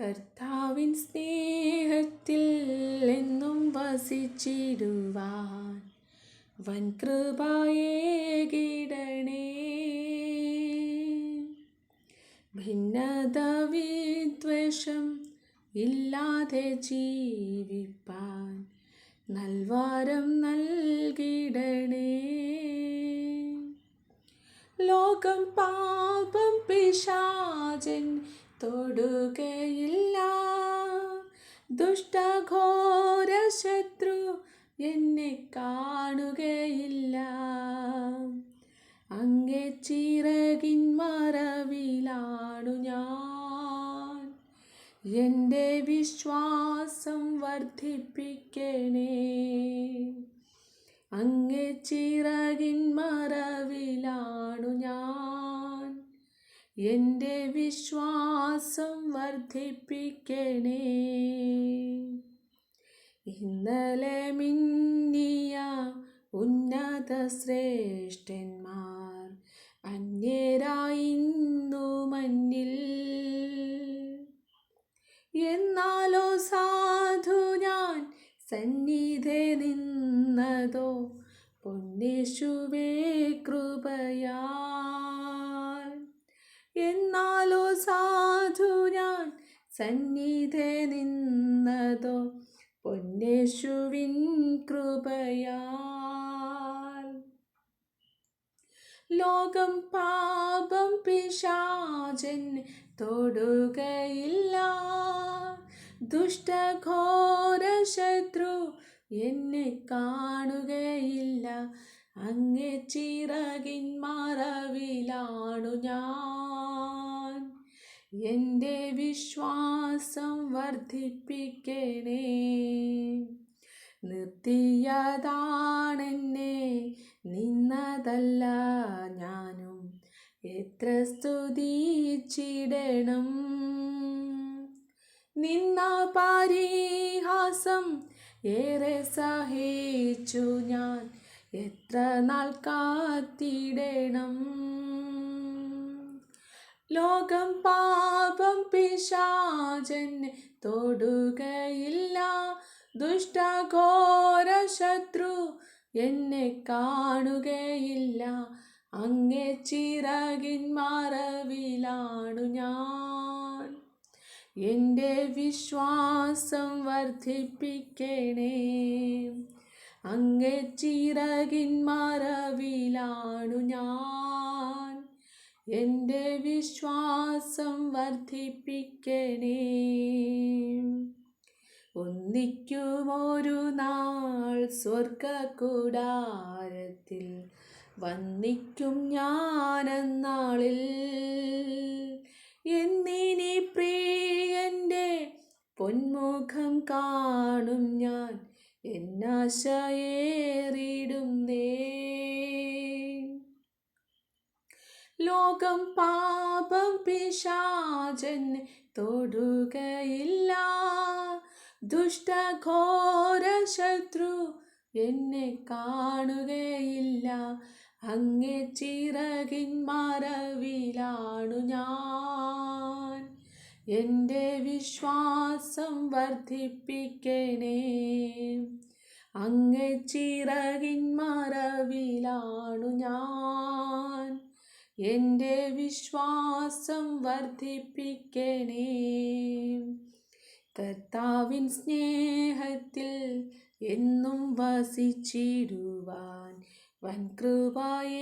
കർത്താവിൻ സ്നേഹത്തിൽ എന്നും വസിച്ചിടുവാൻ വൻ കൃപയേകിടണേ. ഭിന്നത വിദ്വേഷം ഇല്ലാതെ ജീവിപ്പാൻ നൽവാരം നൽകിടണേ. ലോകം പാപം പിശാചൻ തൊടുകയില്ല. ദുഷ്ടഘോര ശത്രു എന്നെ കാണുകയില്ല. അങ്ങേ ചിറകിൻ മറവിലാണു ഞാൻ. എന്റെ വിശ്വാസം വർദ്ധിപ്പിക്കണേ. അങ്ങേ ചിറകിൻ മറവിലാണു ഞാൻ. എന്റെ വിശ്വാസം വർദ്ധിപ്പിക്കണേ. ഇന്നലെ മിന്നിയ ഉന്നത ശ്രേഷ്ഠന്മാർ അന്യരായിന്നു മഞ്ഞിൽ എന്നാലോ സാധു ഞാൻ സന്നിധി നിന്നതോ? പൊന്നേശുവേ കൃപയാൽ എന്നാലോ സാധു ഞാൻ സന്നിധി നിന്നതോ? പൊന്നേശുവിൻ കൃപയാൽ. ലോകം പാപം പിശാചൻ തൊടുകയില്ല. ദുഷ്ടഘോര ശത്രു എന്നെ കാണുകയില്ല. അങ്ങേ ചിറകിൻ മറവിലാണു ഞാൻ. എന്റെ വിശ്വാസം വർദ്ധിപ്പിക്കണേ നിർത്തിയതാണെന്നെ നിന്നതല്ല ഞാനും. എത്ര സ്തുതിച്ചിടണം. നിന്ന പരിഹാസം ഏറെ സഹിച്ചു ഞാൻ. എത്ര നാൾ കാത്തിടണം? ലോകം പാപം പിശാചന് തൊടുകയില്ല. ദുഷ്ടഘോര ശത്രു എന്നെ കാണുകയില്ല. അങ്ങേ ചിറകിൻ മറവിലാണു ഞാൻ. എന്റെ വിശ്വാസം വർദ്ധിപ്പിക്കണേ. അങ്ങേ ചിറകിൻ മറവിലാണു ഞാൻ. എന്റെ വിശ്വാസം വർദ്ധിപ്പിക്കണേ ഒന്നിക്കുമൊരു നാൾ സ്വർഗകൂടാരത്തിൽ വന്നിക്കും ഞാനെന്നാളിൽ. എന്നിനി പ്രിയന്റെ പൊന്മുഖം കാണും ഞാൻ. എന്നാശയേറിടുന്നേ ലോകം പാപം പിശാചൻ തൊടുകയില്ല. ദുഷ്ടഘോര ശത്രു എന്നെ കാണുകയില്ല. അങ്ങേ ചിറകിൻ മറവിലാണു ഞാൻ. എന്റെ വിശ്വാസം വർദ്ധിപ്പിക്കണേ അങ്ങ് ചിറകിൻ മറവിലാണു ഞാൻ. എന്റെ വിശ്വാസം വർദ്ധിപ്പിക്കണേ കർത്താവിൻ സ്നേഹത്തിൽ എന്നും വസിച്ചിടുവാൻ വൻ കൃപയേകിടണേ